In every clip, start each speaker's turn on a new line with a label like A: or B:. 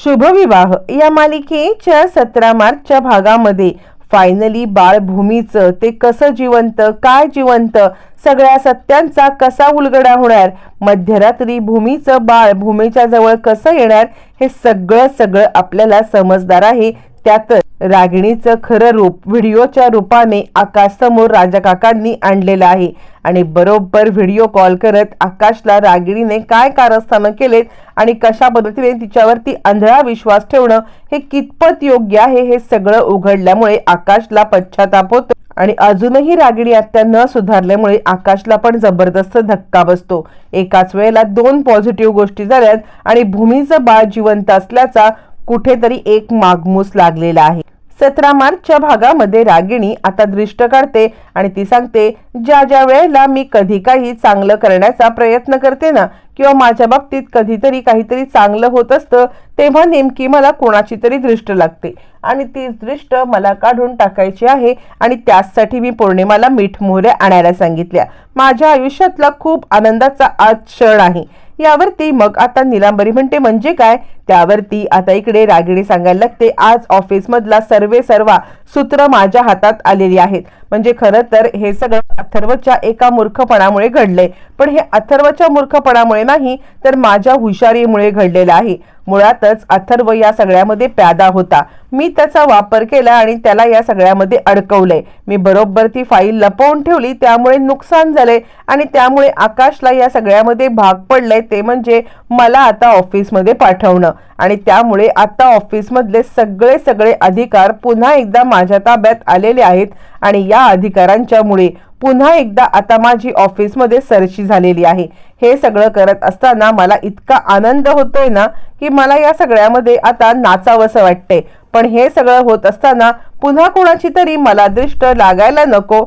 A: शुभविवाह. या मालिकेच्या सतरा मार्चच्या भागामध्ये फायनली बाळभूमीचं ते कसं जिवंत काय जिवंत सगळ्या सत्यांचा कसा उलगडा होणार मध्यरात्री भूमीचं बाळ भूमीच्या जवळ कसं येणार हे सगळं सगळं आपल्याला समजदार आहे. त्यातच रागिणीचं खरं रूप व्हिडिओच्या रूपाने आकाशसमोर राजा काकांनी आणलेलं आहे. आणि बरोबर व्हिडिओ कॉल करत आकाशला रागिणीने काय कारस्थानं केलेत आणि कशा पद्धतीने तिच्यावरती आंधळा विश्वास ठेवणं हे कितपत योग्य आहे हे सगळं उघडल्यामुळे आकाशला पश्चाताप होतो. आणि अजूनही रागिणी आत्या न सुधारल्यामुळे आकाशला पण जबरदस्त धक्का बसतो. एकाच वेळेला दोन पॉझिटिव्ह गोष्टी झाल्यात आणि भूमीचं बाळ जिवंत असल्याचा कुठेतरी एक मागमूस लागलेला आहे. सतरा मार्चच्या भागामध्ये रागिणी आता दृष्ट काढते आणि ती सांगते ज्या ज्या वेळेला मी कधी काही चांगलं करण्याचा प्रयत्न करते ना किंवा माझ्या बाबतीत कधीतरी काहीतरी चांगलं होत असतं तेव्हा नेमकी मला कोणाची तरी दृष्ट लागते. आणि ती दृष्ट मला काढून टाकायची आहे आणि त्याचसाठी मी पौर्णिमाला मीठ मोहऱ्या आणायला सांगितल्या. माझ्या आयुष्यातला खूप आनंदाचा आज क्षण आहे. यावरती मग आता निलांबरी म्हणते म्हणजे काय? त्यावरती आता इकडे रागिणी सांगायला लागते आज ऑफिसमधला सर्वे सर्वा सूत्र माझ्या हातात आलेली आहेत. म्हणजे खरं तर हे सगळं अथर्वच्या एका मूर्खपणामुळे घडलंय. पण हे अथर्वच्या मूर्खपणामुळे नाही तर माझ्या हुशारीमुळे घडलेलं आहे. मुळातच अथर्व या सगळ्यामध्ये प्यादा होता. मी त्याचा वापर केला आणि त्याला या सगळ्यामध्ये अडकवलंय मी बरोबर ती फाईल लपवून ठेवली त्यामुळे नुकसान झालंय आणि त्यामुळे आकाशला या सगळ्यामध्ये भाग पडलंय ते म्हणजे मला आता ऑफिसमध्ये पाठवणं. आणि त्यामुळे आता ऑफिसमधले सगळे सगळे अधिकार पुन्हा एकदा माझ्या ताब्यात आलेले आहेत आणि या अधिकारांच्यामुळे पुन्हा एकदा आता माझी ऑफिसमध्ये सरशी झालेली आहे. हे सगळं करत असताना मला इतका आनंद होतोय ना की मला या सगळ्यामध्ये आता नाचावंसं वाटतंय. पण हे सगळं होत असताना पुन्हा कोणाची तरी मला दृष्ट लागायला नको.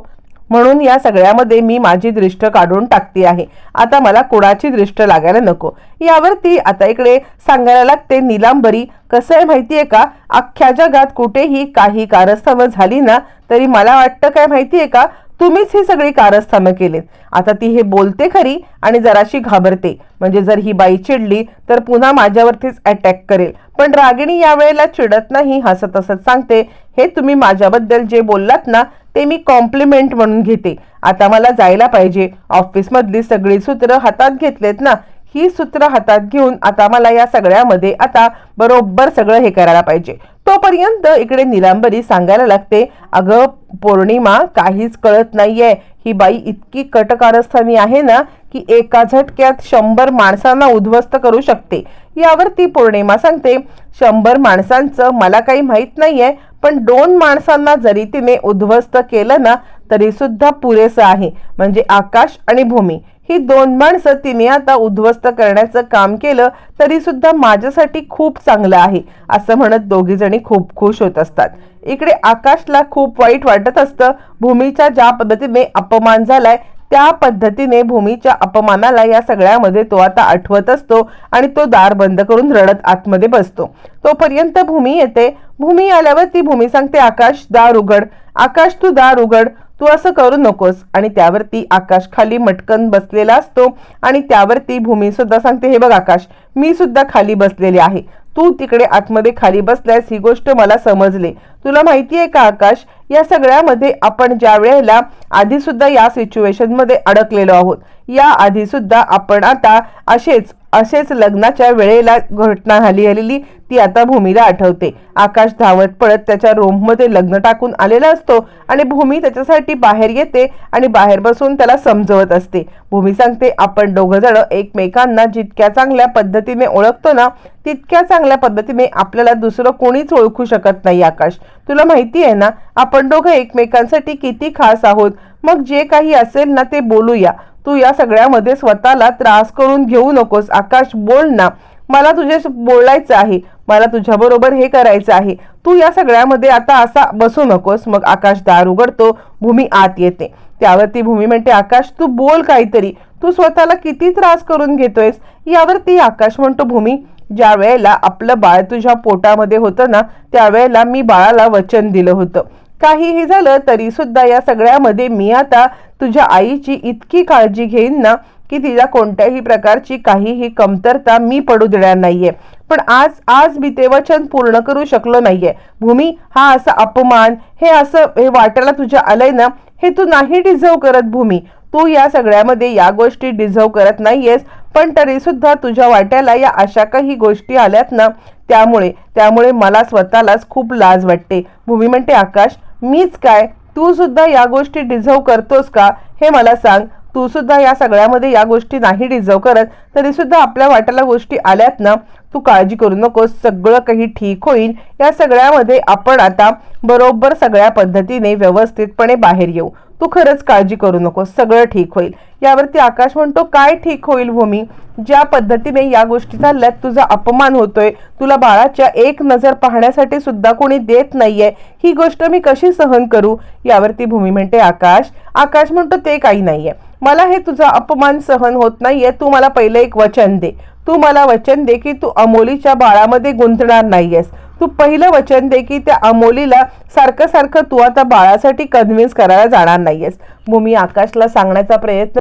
A: म्हणून या सगळ्यामध्ये मी माझी दृष्ट काढून टाकते आहे. आता मला कुणाची दृष्ट लागायला नको. यावरती आता इकडे सांगायला लागते निलांबरी. कसं आहे माहिती आहे का? अख्ख्या जगात कुठेही काही कारस्थावं झाली ना तरी मला वाटतं काय माहिती आहे का? तुम्हीच ही सगळी कारस्थानं केलीत. आता ती हे बोलते खरी आणि जराशी घाबरते. म्हणजे जर ही बाई चिडली तर पुन्हा माझ्यावरतीच अटॅक करेल. पण रागिणी यावेळेला चिडत नाही हसत हसत सांगते हे तुम्ही माझ्याबद्दल जे बोललात ना ते मी कॉम्प्लिमेंट म्हणून घेते. आता मला जायला पाहिजे. ऑफिसमधली सगळी सूत्र हातात घेतलेत ना ही सूत्र हातात घेऊन आता मला या सगळ्यामध्ये आता बरोबर सगळं हे करायला पाहिजे. तोपर्यंत इकडे निलांबरी सांगायला लागते अगं पौर्णिमा काहीच कळत नाहीये. ही बाई इतकी कटकारस्थानी आहे ना की एका झटक्यात शंभर माणसांना उद्ध्वस्त करू शकते. यावर ती पौर्णिमा सांगते शंभर माणसांचं मला काही माहीत नाहीये पण दोन माणसांना जरी तिने उद्ध्वस्त केलं ना तरी सुद्धा पुरेसं आहे. म्हणजे आकाश आणि भूमी. ही दोन माणसं तिने आता उद्ध्वस्त करण्याचं काम केलं तरी सुद्धा माझ्यासाठी खूप चांगलं आहे असं म्हणत दोघीजणी खूप खुश होत असतात. इकडे आकाशला खूप वाईट वाटत असतं. भूमीच्या ज्या पद्धतीने अपमान झालाय त्या पद्धतीने भूमीच्या अपमानाला या सगळ्यामध्ये तो आता आठवत असतो आणि तो दार बंद करून रडत आतमध्ये बसतो. तोपर्यंत भूमी येते. भूमी आल्यावर ती भूमी सांगते आकाश दार उघड. आकाश तू दार उघड. तू असं करू नकोस. आणि त्यावरती आकाश खाली मटकन बसलेला असतो. आणि त्यावरती भूमी सुद्धा सांगते हे बघ आकाश मी सुद्धा खाली बसलेले आहे. तू तिकडे आतमध्ये खाली बसल्यास ही गोष्ट मला समजली. तुला माहिती आहे का आकाश? या सगळ्यामध्ये आपण ज्या वेळेला आधी सुद्धा या सिच्युएशनमध्ये अडकलेलो आहोत या आधी सुद्धा आपण आता असेच असेच लग्नाच्या वेळेला घटना झाली आलेली ती आता भूमीला आठवते. आकाश धावत पळत त्याच्या रूममध्ये लग्न टाकून आलेला असतो आणि भूमी त्याच्यासाठी बाहेर येते आणि बाहेर बसून त्याला समजवत असते. भूमी सांगते आपण दोघं जण एकमेकांना जितक्या चांगल्या पद्धतीने ओळखतो ना तितक्या चांगल्या पद्धतीने आपल्याला दुसरं कोणीच ओळखू शकत नाही आकाश. तुला माहिती आहे ना आपण दोघं एकमेकांसाठी किती खास आहोत. मग जे काही असेल ना ते बोलूया. तू या सगळ्यामध्ये स्वतःला त्रास करून घेऊ नकोस. आकाश बोल ना. मला तुझ्या बोलायचं आहे. मला तुझ्याबरोबर हे करायचं आहे. तू या सगळ्यामध्ये आता असा बसू नकोस. मग आकाश दार उघडतो. भूमी आत येते. त्यावरती भूमी म्हणते आकाश तू बोल काहीतरी. तू स्वतःला किती त्रास करून घेतोयस? यावरती आकाश म्हणतो भूमी ज्या वेळेला आपलं बाळ तुझ्या पोटामध्ये होतं ना त्यावेळेला मी बाळाला वचन दिलं होतं. काहीही झालं तरी सुद्धा या सगळ्यामध्ये मी आता तुझ्या आईची इतकी काळजी घेईन ना की तिला कोणत्याही प्रकारची काहीही कमतरता मी पडू देणार नाहीये. पण आज आज मी ते वचन पूर्ण करू शकलो नाहीये. भूमी हा असा अपमान हे असं हे वाटायला तुझ्या आलंय ना हे तू नाही डिझर्व करत भूमी. तू या सगळ्यामध्ये या गोष्टी डिझर्व करत नाहीयेस. पण तरी सुद्धा तुझ्या वाट्याला या अशा काही गोष्टी आल्यात ना त्यामुळे त्यामुळे मला स्वतःलाच खूप लाज वाटते. भूमी म्हणते आकाश मीच काय? तू सुद्धा या गोष्टी डिझर्व करतोस का? हे मला सांग. तू सुद्धा या सगळ्यामध्ये या गोष्टी नाही डिझर्व करत तरी सुद्धा आपल्या वाट्याला गोष्टी आल्यात ना तू काळजी करू नकोस. सगळं काही ठीक होईल. या सगळ्यामध्ये आपण आता बरोबर सगळ्या पद्धतीने व्यवस्थितपणे बाहेर येऊ. तू खरंच काळजी करू नकोस सगळं ठीक होईल. यावरती आकाश म्हणतो काय ठीक होईल भूमी? ज्या पद्धतीने या गोष्टी चालल्यात तुझा अपमान होतोय तुला बाळाच्या एक नजर पाहण्यासाठी सुद्धा कोणी देत नाहीये ही गोष्ट मी कशी सहन करू? यावरती भूमी म्हणते आकाश आकाश म्हणतो ते काही नाहीये. मला हे तुझा अपमान सहन होत नाहीये. तू मला पहिलं एक वचन दे. तू मला वचन दे की तू अमोलीच्या बाळामध्ये गुंतणार नाहीयेस. तू पहिलं वचन दे की त्या अमोलीला सारखं सारखं तू आता बाळासाठी कन्व्हिन्स करायला जाणार नाहीयेस. भूमी आकाशला सांगण्याचा प्रयत्न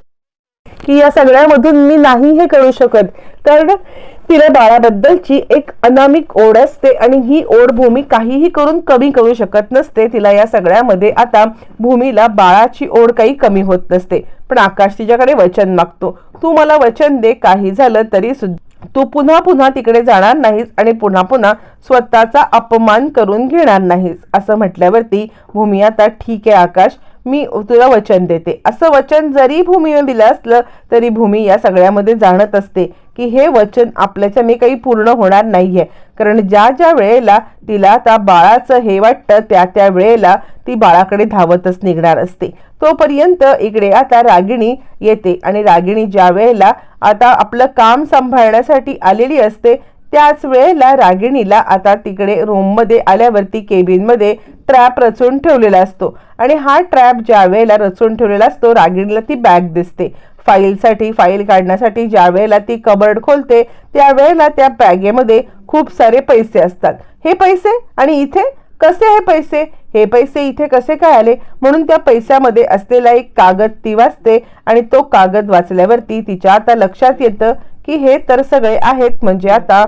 A: की या सगळ्यामधून मी नाही हे करू शकत. कारण तिला बाळाबद्दलची एक अनामिक ओढ असते आणि ही ओढ भूमी काहीही करून कमी करू शकत नसते. तिला या सगळ्यामध्ये आता भूमीला बाळाची ओढ काही कमी होत नसते. पण आकाश तिच्याकडे वचन मागतो. तू मला वचन दे काही झालं तरी सुद्धा. तू पुन्हा पुन्हा तिकडे जाणार नाहीस आणि पुन्हा पुन्हा स्वतःचा अपमान करून घेणार नाहीस असं म्हटल्यावरती भूमी आता ठीक आहे आकाश. मी तुला वचन देते. असं वचन जरी भूमीने दिलं असलं तरी भूमी या सगळ्यामध्ये जाणत असते की हे वचन आपल्याच्या मी काही पूर्ण होणार नाही आहे कारण ज्या ज्या वेळेला तिला आता बाळाचं हे वाटतं त्या त्या वेळेला ती बाळाकडे धावतच निघणार असते. तोपर्यंत इकडे आता रागिणी येते. आणि रागिणी ज्या वेळेला आता आपलं काम सांभाळण्यासाठी आलेली असते त्याच वेळेला रागिणीला आता तिकडे रूममध्ये आल्यावरती केबिनमध्ये ट्रॅप रचून ठेवलेला असतो. आणि हा ट्रॅप ज्या वेळेला रचून ठेवलेला असतो रागिणीला ती बॅग दिसते. फाईलसाठी फाईल काढण्यासाठी ज्या वेळेला ती कबर्ड खोलते त्यावेळेला त्या बॅगेमध्ये खूप सारे पैसे असतात. हे पैसे? आणि इथे? कसे हे पैसे? हे पैसे इथे कसे काय आले? म्हणून त्या पैशामध्ये असलेला एक कागद ती वाचते आणि तो कागद वाचल्यावरती तिच्या आता लक्षात येतं की हे तर सगळे आहेत. म्हणजे आता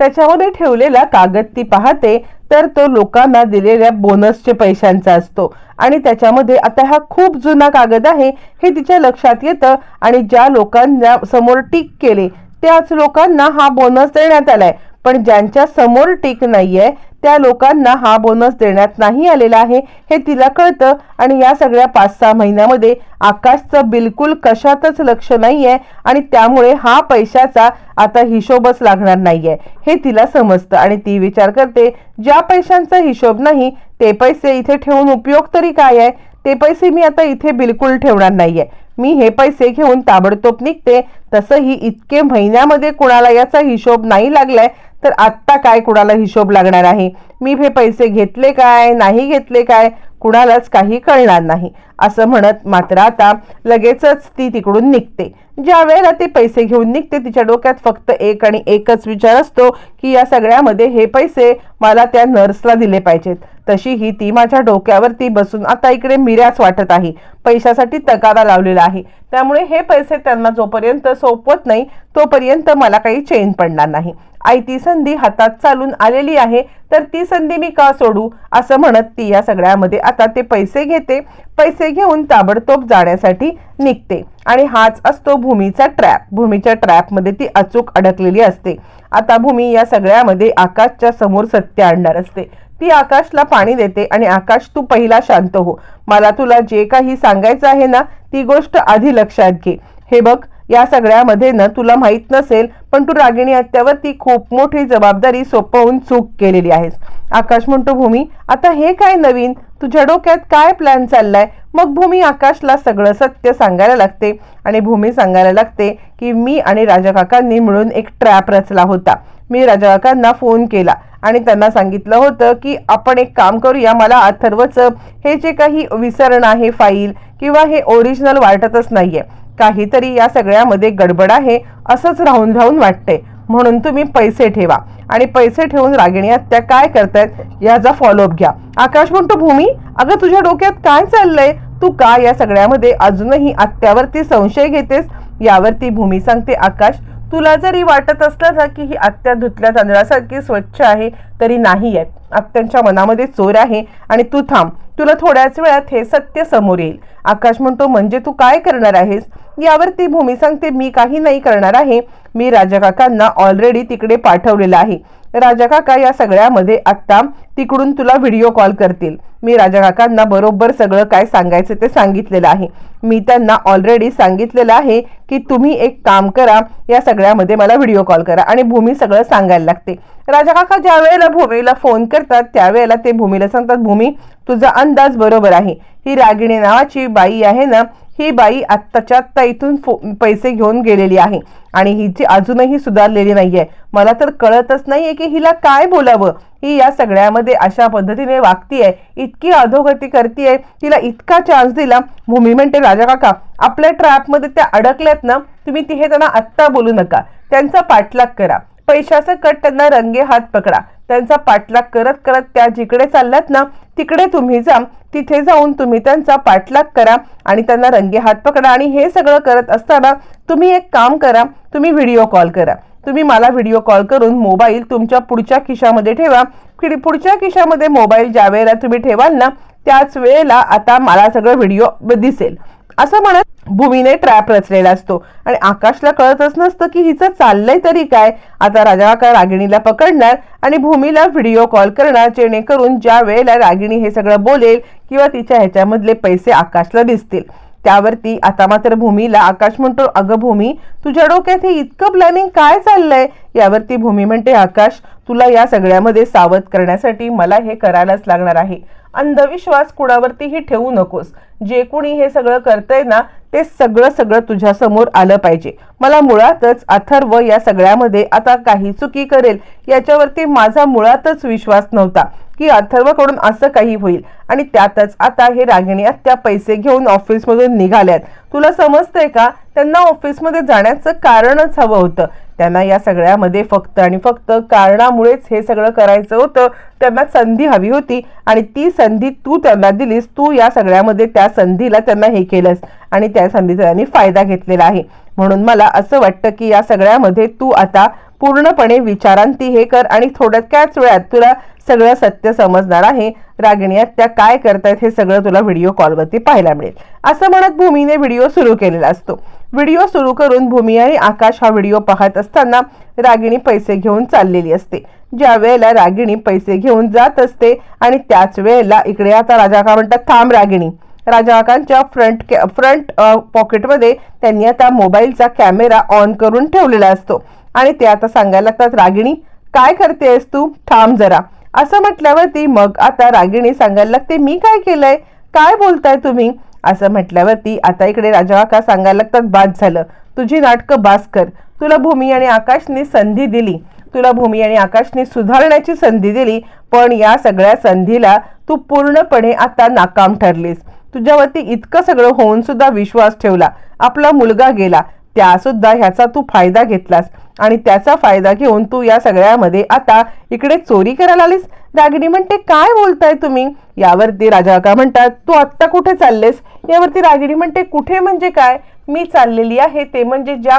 A: त्याच्यामध्ये ठेवलेला कागद ती पाहते तर तो लोकांना दिलेल्या बोनसचे पैशांचा असतो. आणि त्याच्यामध्ये आता हा खूप जुना कागद आहे हे तिच्या लक्षात येतं आणि ज्या लोकांना समोर टिक केले त्याच लोकांना हा बोनस देण्यात आलाय. पण ज्यांच्या समोर टिक नाहीये त्या लोकांना हा बोनस देण्यात नाही आलेला आहे हे तिला कळतं. आणि या सगळ्या पाच सहा महिन्यामध्ये आकाशचं बिलकुल कशातच लक्ष नाही आहे आणि त्यामुळे हा पैशाचा आता हिशोबच लागणार नाही आहे हे तिला समजतं. आणि ती विचार करते ज्या पैशांचा हिशोब नाही ते पैसे इथे ठेवून उपयोग तरी काय आहे? ते पैसे मी आता इथे बिलकुल ठेवणार नाही आहे मी हे पैसे घेऊन ताबडतोब निघते. तसंही इतके महिन्यामध्ये कुणाला याचा हिशोब नाही लागलाय. तर आत्ता काय कुणाला हिशोब लागणार आहे? मी हे पैसे घेतले काय? नाही घेतले काय? कुणालाच काही कळणार नाही. असं म्हणत मात्र आता लगेचच ती तिकडून निघते. ज्या वेळेला ते पैसे घेऊन निघते तिच्या डोक्यात फक्त एक आणि एकच विचार असतो की या सगळ्यामध्ये हे पैसे मला त्या नर्सला दिले पाहिजेत. तशीही ती माझ्या डोक्यावरती बसून आता इकडे मिऱ्याच वाटत आहे. पैशासाठी तगादा लावलेला आहे. त्यामुळे हे पैसे त्यांना जोपर्यंत सोपवत नाही तोपर्यंत मला काही चेन पडणार नाही. आयती संधी हातात चालून आलेली आहे तर ती संधी मी का सोडू? असं म्हणत ती या सगळ्यामध्ये आता ते पैसे घेते. पैसे घेऊन ताबडतोब जाण्यासाठी निघते. आणि हाच असतो भूमीचा ट्रॅप भूमीच्या ट्रॅपमध्ये ती अचूक अडकलेली असते. आता भूमी या सगळ्यामध्ये आकाशच्या समोर सत्य आणणार असते. ती आकाशला पाणी देते आणि आकाश तू पहिला शांत हो. मला तुला जे काही सांगायचं आहे ना ती गोष्ट आधी लक्षात घे. हे बघ या सगळ्यामध्ये ना तुला माहीत नसेल पण तू रागिणी हत्यावरती खूप मोठी जबाबदारी सोपवून चूक केलेली आहेस. आकाश म्हणतो भूमी आता हे काय नवीन? तुझ्या डोक्यात काय प्लॅन चाललाय? मग भूमी आकाशला सगळं सत्य सांगायला लागते आणि भूमी सांगायला लागते की मी आणि राजा काकांनी मिळून एक ट्रॅप रचला होता. मी राजा काकांना फोन केला आणि त्यांना सांगितलं होतं की आपण एक काम करूया मला अथर्वचं हे जे काही विसरण आहे फाईल किंवा हे ओरिजिनल वाटतच नाहीये. काहीतरी या सगळ्यामध्ये गडबड आहे असंच राहून राहून वाटते म्हणून तुम्ही पैसे ठेवा. आणि पैसे ठेवून रागिणी त्या काय करतायत याचा फॉलोअप घ्या. आकाश म्हणतो भूमी अगं तुझ्या डोक्यात काय चाललंय? तू का या सगळ्यामध्ये अजूनही आत्यावरती संशय घेतेस? यावरती भूमी सांगते आकाश तुला जरी वाटत असलं ना की ही आत्या धुतल्या तांदळासारखी स्वच्छ आहे तरी नाही आहे आत्यांच्या मनामध्ये चोर आहे आणि तू थांब. तुला थोड्याच वेळात हे सत्य समोर येईल. आकाश म्हणतो म्हणजे तू काय करणार आहेस? यावरती भूमी सांगते मी काही नाही करणार आहे. मी राजा काकांना ऑलरेडी तिकडे पाठवलेलं आहे. राजा काका या सगळ्यामध्ये आत्ता तिकडून तुला व्हिडिओ कॉल करतील. मी राजा काकांना बरोबर सगळं काय सांगायचं ते सांगितलेलं आहे. मी त्यांना ऑलरेडी सांगितलेलं आहे की तुम्ही एक काम करा या सगळ्यामध्ये मला व्हिडिओ कॉल करा आणि भूमी सगळं सांगायला लागते. राजा काका ज्या वेळेला भूमीला फोन करतात त्यावेळेला ते भूमीला सांगतात भूमी तुझा अंदाज बरोबर आहे. ही रागिणी नावाची बाई आहे ना ही बाई आत्ताच्या आत्ता इथून पैसे घेऊन गेलेली आहे. आणि हिची अजूनही सुधारलेली नाहीये. मला तर कळतच नाहीये की हिला काय बोलावं. ही या सगळ्यामध्ये अशा पद्धतीने वागतीये इतकी अधोगती करतीये तिला इतका चान्स दिला. भूमी म्हणते राजा काका आपल्या ट्रॅपमध्ये त्या अडकल्यात ना तुम्ही तिथे त्यांना आत्ता बोलू नका. त्यांचा पाठलाग करा. पैशासकट कट त्यांना रंगे हात पकडा. त्यांचा पाठलाग करत करत त्या जिकडे चालल्यात ना तिकडे तुम्ही जा. तिथे जाऊन तुम्ही त्यांचा पाठलाग करा आणि त्यांना रंगे हात पकडा. आणि हे सगळं करत असताना तुम्ही एक काम करा. तुम्ही व्हिडिओ कॉल करा. तुम्ही मला व्हिडिओ कॉल करून मोबाईल तुमच्या पुढच्या खिशामध्ये ठेवा. पुढच्या खिशामध्ये मोबाईल ज्या वेळेला तुम्ही ठेवाल ना त्याच वेळेला आता मला सगळं व्हिडिओ दिसेल. असं म्हणत भूमीने ट्रॅप रचलेला असतो. आणि आकाशला कळतच नसतं की हिचं चाललंय तरी काय. आता राजा का रागिणीला पकडणार आणि भूमीला व्हिडिओ कॉल करणार जेणेकरून ज्या वेळेला रागिणी हे सगळं बोलेल किंवा तिच्या ह्याच्यामधले पैसे आकाशला दिसतील. त्यावरती आता मात्र भूमीला आकाश म्हणतो अगं भूमी तुझ्या डोक्यात हे इतकं प्लॅनिंग काय चाललंय? यावरती भूमी म्हणते आकाश तुला या सगळ्यामध्ये सावध करण्यासाठी मला हे करायलाच लागणार आहे. अंधविश्वास कुणावरतीही ठेवू नकोस. जे कुणी हे सगळं करतंय ना ते सगळं सगळं तुझ्या समोर आलं पाहिजे. मला मुळातच अथर्व या सगळ्यामध्ये आता काही चुकी करेल याच्यावरती माझा मुळातच विश्वास नव्हता की अथर्वकडून असं काही होईल. आणि त्यातच आता हे रागिणी त्या पैसे घेऊन ऑफिसमधून निघाल्यात. तुला समजतंय का? त्यांना ऑफिसमध्ये जाण्याचं कारणच हवं होतं. त्यांना या सगळ्यामध्ये फक्त आणि फक्त कारणामुळेच हे सगळं करायचं होतं. त्यांना संधी हवी होती आणि ती संधी तू त्यांना दिलीस. तू या सगळ्यामध्ये त्या संधीला त्यांना हे केलंस आणि त्या संधीचा त्यांनी फायदा घेतलेला आहे. म्हणून मला असं वाटतं की या सगळ्यामध्ये तू आता पूर्णपणे विचारांती हे कर आणि थोडक्याच वेळात तुला सगळं सत्य समजणार आहे. रागिणी त्या काय करतायत हे सगळं तुला व्हिडिओ कॉलवरती पाहायला मिळेल. असं म्हणत भूमीने व्हिडिओ सुरू केलेला असतो. व्हिडिओ सुरू करून भूमी आणि आकाश हा व्हिडिओ पाहत असताना रागिणी पैसे घेऊन चाललेली असते. ज्या वेळेला रागिणी पैसे घेऊन जात असते आणि त्याच वेळेला इकडे आता राजा का म्हणतात थांब रागिणी. राजाकांच्या फ्रंट फ्रंट पॉकेटमध्ये त्यांनी आता मोबाईलचा कॅमेरा ऑन करून ठेवलेला असतो. आणि ते आता सांगायला लागतात रागिणी काय करतेस तू? थांब जरा. असं म्हटल्यावरती मग आता रागिणी सांगायला लागते मी काय केलंय? काय बोलताय तुम्ही? असं म्हटल्यावरती आता इकडे राजा का सांगायला लागतात बाद झालं. तुझी नाटकं बास कर. तुला भूमी आणि आकाशने संधी दिली. तुला भूमी आणि आकाशने सुधारण्याची संधी दिली. पण या सगळ्या संधीला तू पूर्णपणे आता नाकाम ठरलीस. तुझ्यावरती इतकं सगळं होऊन सुद्धा विश्वास ठेवला. आपला मुलगा गेला. त्यासुद्धा ह्याचा तू फायदा घेतलास. आणि त्याचा फायदा घेऊन तू या सगळ्यामध्ये आता इकडे चोरी करायला आलीस. रागिणी म्हणते काय बोलताय तुम्ही? यावरती राजा का म्हणतात तू आत्ता कुठे चाललेस? यावरती रागिणी म्हणते कुठे म्हणजे काय? मी चाललेली आहे ते म्हणजे ज्या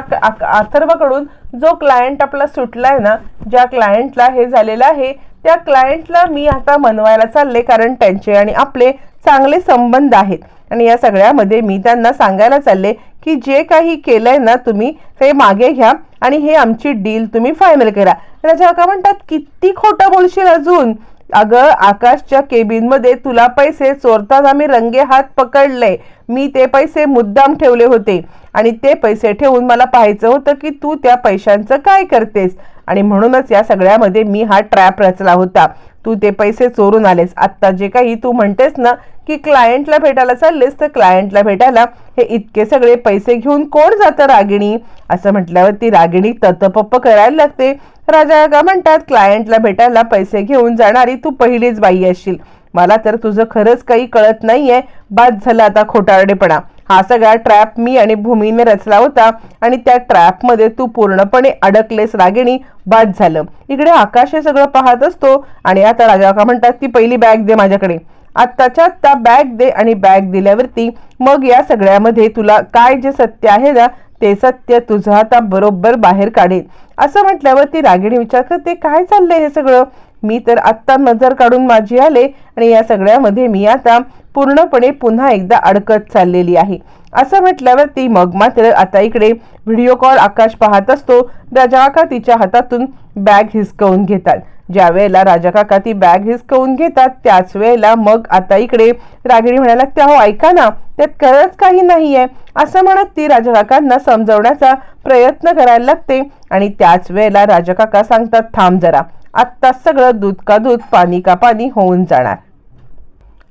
A: अथर्वकडून जो क्लायंट आपला सुटलाय ना ज्या क्लायंटला हे झालेलं आहे त्या क्लायंटला मी आता मनवायला चालले कारण त्यांचे आणि आपले चांगले संबंध आहेत. आणि या सगळ्यामध्ये मी त्यांना सांगायला चालले की जे काही केलंय ना तुम्ही ते मागे घ्या आणि हे आमची डील तुम्ही फायनल करा. राजा का म्हणतात किती खोटं बोलशील अजून? अगं आकाशच्या केबिनमध्ये तुला पैसे चोरताना आम्ही रंगे हात पकडले. मी ते पैसे मुद्दाम ठेवले होते. आणि ते पैसे ठेवून मला पाहायचं होतं की तू त्या पैशांचं काय करतेस. आणि म्हणूनच या सगळ्यामध्ये मी हा ट्रॅप रचला होता. तू ते पैसे चोरून आलेस. आत्ता जे काही तू म्हणतेस ना की क्लायंटला भेटायला चाललेस तर क्लायंटला भेटायला हे इतके सगळे पैसे घेऊन कोण जातं रागिणी? असं म्हटल्यावर ती रागिणी ततपप्प करायला लागते. राजा का म्हणतात क्लायंटला भेटायला पैसे घेऊन जाणारी तू पहिलीच बाई असशील. मला तर तुझं खरंच काही कळत नाहीये. बाद झालं आता खोटारडेपणा. हा सगळा ट्रॅप मी आणि भूमीने रचला होता आणि त्या ट्रॅपमध्ये तू पूर्णपणे अडकलेस रागिणी बाद झालं. इकडे आकाश हे सगळं पाहत असतो आणि आता राजा का म्हणतात ती पहिली बॅग दे माझ्याकडे. आत्ताच्या आत्ता बॅग दे आणि बॅग दिल्यावरती मग या सगळ्यामध्ये तुला काय जे सत्य आहे ना ते सत्य तुझं आता बरोबर बाहेर काढेल. असं म्हटल्यावर ती रागिणी विचार करते काय चाललंय हे सगळं? मी तर आत्ता नजर काढून माझी आले आणि या सगळ्यामध्ये मी आता पूर्णपणे पुन्हा एकदा अडकत चाललेली आहे. असं म्हटल्यावर ती मग मात्र आता इकडे व्हिडिओ कॉल आकाश पाहत असतो. राजा काका तिच्या हातातून बॅग हिसकवून घेतात. ज्या वेळेला राजा काका ती बॅग हिसकवून घेतात त्याच वेळेला मग आता इकडे रागिणी म्हणायला लागते हो ऐका ना त्यात खरंच काही नाही आहे असं म्हणत ती राजा काकांना समजवण्याचा प्रयत्न करायला लागते आणि त्याच वेळेला राजा काका सांगतात थांब जरा आत्ता सगळं दूध का दूध पाणी का पाणी होऊन जाणार.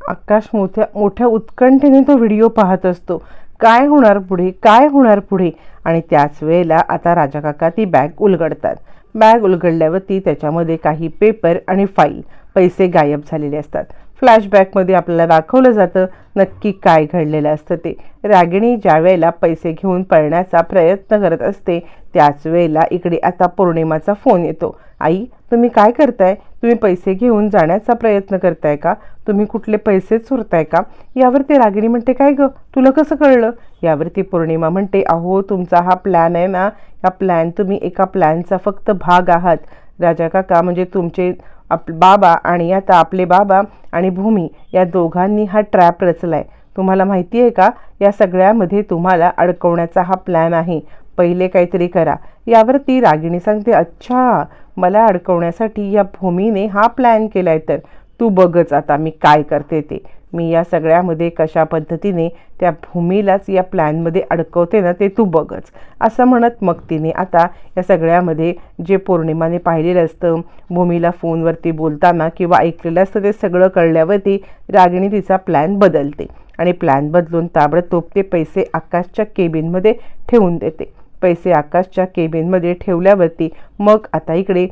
A: आकाश मोठ्या मोठ्या उत्कंठेने तो व्हिडिओ पाहत असतो. काय होणार पुढे? काय होणार पुढे? आणि त्याच वेळेला आता राजा काका ती बॅग उलगडतात. बॅग उलगडल्यावरती त्याच्यामध्ये काही पेपर आणि फाईल पैसे गायब झालेले असतात. फ्लॅशबॅकमध्ये आपल्याला दाखवलं जातं नक्की काय घडलेलं असतं ते. रागिणी ज्या वेळेला पैसे घेऊन पळण्याचा प्रयत्न करत असते त्याच वेळेला इकडे आता पौर्णिमाचा फोन येतो. आई तुम्ही काय करताय? तुम्ही पैसे घेऊन जाण्याचा प्रयत्न करताय का? तुम्ही कुठले पैसे चोरताय का? यावरती रागिणी म्हणते काय ग? तुला कसं कळलं? यावरती पौर्णिमा म्हणते अहो तुमचा हा प्लॅन आहे ना हा प्लॅन तुम्ही एका प्लॅनचा फक्त भाग आहात. राजा काका म्हणजे तुमचे आप बाबा आणि आता आपले बाबा आणि भूमी या दोघांनी हा ट्रॅप रचलाय. तुम्हाला माहिती आहे का? या सगळ्यामध्ये तुम्हाला अडकवण्याचा हा प्लॅन आहे. पहिले काहीतरी करा. यावरती रागिणी सांगते अच्छा मला अडकवण्यासाठी या भूमीने हा प्लॅन केला आहे तर. तू बघच आता मी काय करते ते. मी या सगळ्यामध्ये कशा पद्धतीने त्या भूमीलाच या प्लॅनमध्ये अडकवते ना ते तू बघच. असं म्हणत मग तिने आता या सगळ्यामध्ये जे पौर्णिमाने पाहिलेलं असतं भूमीला फोनवरती बोलताना किंवा ऐकलेलं असतं ते सगळं कळल्यावरती रागिणी तिचा प्लॅन बदलते. आणि प्लॅन बदलून ताबडतोब ते पैसे आकाशच्या केबिनमध्ये ठेवून देते. पैसे आकाशच्या केबिनमध्ये ठेवल्यावरती मग आता इकडे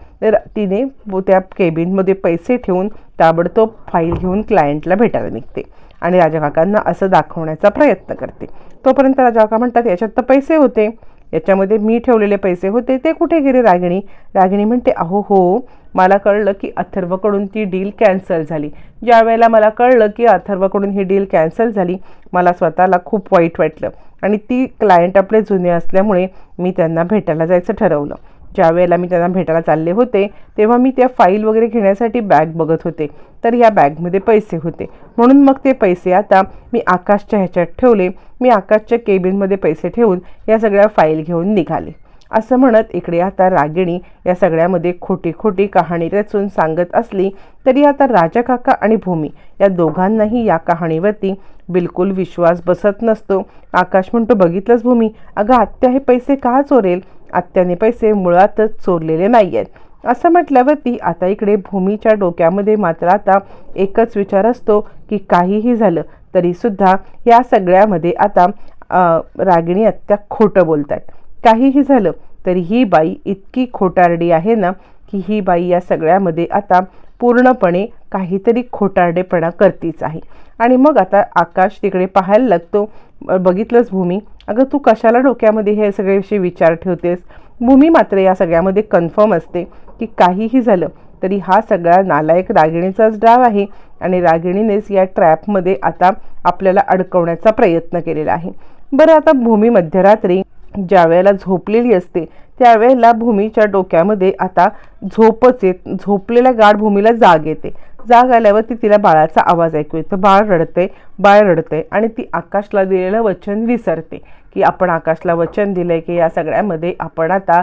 A: तिने त्या केबिनमध्ये पैसे ठेवून ताबडतोब फाईल घेऊन क्लायंटला भेटायला निघते. आणि राजा काकांना असं दाखवण्याचा प्रयत्न करते. तोपर्यंत राजाकाका म्हणतात याच्यात तर पैसे होते. याच्यामध्ये मी ठेवलेले पैसे होते. ते कुठे गेले रागिणी? रागिणी म्हणते अहो हो. मला कळलं की अथर्वकडून ती डील कॅन्सल झाली. ज्या वेळेला मला कळलं की अथर्वकडून ही डील कॅन्सल झाली मला स्वतःला खूप वाईट वाटलं. आणि ती क्लायंट आपले जुने असल्यामुळे मी त्यांना भेटायला जायचं ठरवलं. ज्या वेळेला मी त्यांना भेटायला चालले होते तेव्हा मी त्या फाईल वगैरे घेण्यासाठी बॅग बघत होते. तर या बॅगमध्ये पैसे होते. म्हणून मग ते पैसे आता मी आकाशच्या ह्याच्यात ठेवले. मी आकाशच्या केबिनमध्ये पैसे ठेवून या सगळ्या फाईल घेऊन निघाले. असं म्हणत इकडे आता रागिणी या सगळ्यामध्ये खोटी खोटी कहाणी रचून सांगत असली तरी आता राजा काका आणि भूमी या दोघांनाही या कहाणीवरती बिलकुल विश्वास बसत नसतो. आकाश म्हणतो बघितलंच भूमी? अगं आत्या हे पैसे का चोरेल? आत्याने पैसे मुळातच चोरलेले नाही आहेत असं म्हटल्यावरती आता इकडे भूमीच्या डोक्यामध्ये मात्र आता एकच विचार असतो की काहीही झालं तरीसुद्धा या सगळ्यामध्ये आता रागिणी आत्या खोटं बोलत आहेत काहीही झालं तरी ही बाई इतकी खोटारडी आहे ना की ही बाई या सगळ्यामध्ये आता पूर्णपणे काहीतरी खोटारडेपणा करतीच आहे. आणि मग आता आकाश तिकडे पाहायला लागतो. बघितलंच भूमी? अगं तू कशाला डोक्यामध्ये हे सगळे विषय विचार ठेवतेस? भूमी मात्र या सगळ्यामध्ये कन्फर्म असते की काहीही झालं तरी हा सगळा नालायक रागिणीचाच डाव आहे. आणि रागिणीनेच या ट्रॅपमध्ये आता आपल्याला अडकवण्याचा प्रयत्न केलेला आहे. बरं आता भूमी मध्यरात्री ज्या वेळेला झोपलेली असते त्यावेळेला भूमीच्या डोक्यामध्ये आता झोपच येत झोपलेल्या गाढ भूमीला जाग येते. जाग आल्यावर ती तिला बाळाचा आवाज ऐकू येतो. बाळ रडते बाळ रडते आणि ती आकाशला दिलेलं वचन विसरते. की आपण आकाशला वचन दिलं आहे की या सगळ्यामध्ये आपण आता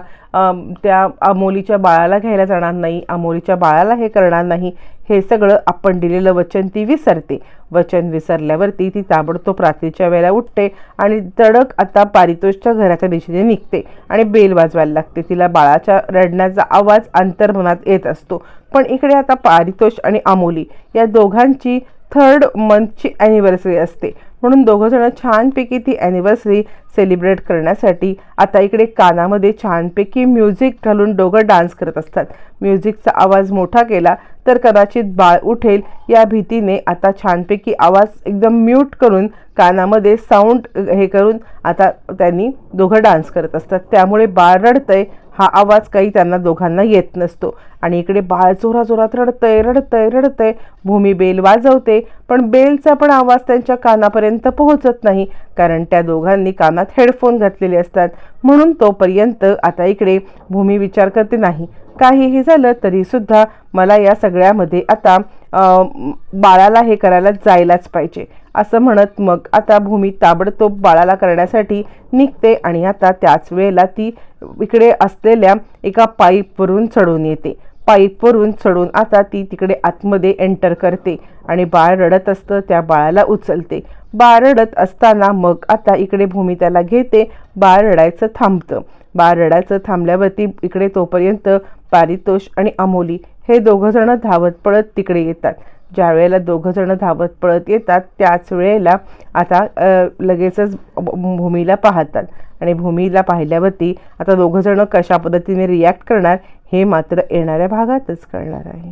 A: त्या अमोलीच्या बाळाला घ्यायला जाणार नाही अमोलीच्या बाळाला हे करणार नाही हे सगळं आपण दिलेलं वचन ती विसरते. वचन विसरल्यावरती ती ताबडतोब रात्रीच्या वेळेला उठते आणि तडक आता पारितोषच्या घराच्या दिशेने निघते आणि बेल वाजवायला लागते. तिला बाळाच्या रडण्याचा आवाज अंतर्मनात येत असतो. पण इकडे आता पारितोष आणि अमोली या दोघांची थर्ड मंथची ॲनिव्हर्सरी असते. म्हणून दोघंजणं छानपैकी ती ॲनिव्हर्सरी सेलिब्रेट करण्यासाठी आता इकडे कानामध्ये छानपैकी म्युझिक घालून दोघं डान्स करत असतात. म्युझिकचा आवाज मोठा केला तर कदाचित बाळ उठेल. या भीतीने आता छानपैकी आवाज एकदम म्यूट करून कानामध्ये साऊंड हे करून आता त्यांनी दोघं डान्स करत असतात. त्यामुळे बाळ रडतंय हा आवाज काही त्यांना दोघांना येत नसतो. आणि इकडे बाळ जोरा जोरात रडतंय रडतंय रडतंय. भूमी बेल वाजवते पण बेलचा पण आवाज त्यांच्या कानापर्यंत पोहोचत नाही कारण त्या दोघांनी कानात हेडफोन घातलेले असतात. म्हणून तोपर्यंत आता इकडे भूमी विचार करते नाही. काहीही झालं तरीसुद्धा मला या सगळ्यामध्ये आता बाळाला हे करायला जायलाच पाहिजे. असं म्हणत मग आता भूमी ताबडतोब बाळाला करण्यासाठी निघते आणि आता त्याच वेळेला ती इकडे असलेल्या एका पाईपवरून चढून येते. पाईपवरून चढून आता ती तिकडे आतमध्ये एंटर करते आणि बाळ रडत असतं त्या बाळाला उचलते. बाळ रडत असताना मग आता इकडे भूमी त्याला घेते. बाळ रडायचं थांबतं. बाळ रडायचं थांबल्यावरती इकडे तोपर्यंत पारितोष आणि अमोली हे दोघंजणं धावत पळत तिकडे येतात. ज्या वेळेला दोघं जण धावत पळत येतात त्याच वेळेला आता लगेचच भूमीला पाहतात. आणि भूमीला पाहिल्यावरती आता दोघं जण कशा पद्धतीने रिॲक्ट करणार हे मात्र येणाऱ्या भागातच कळणार आहे.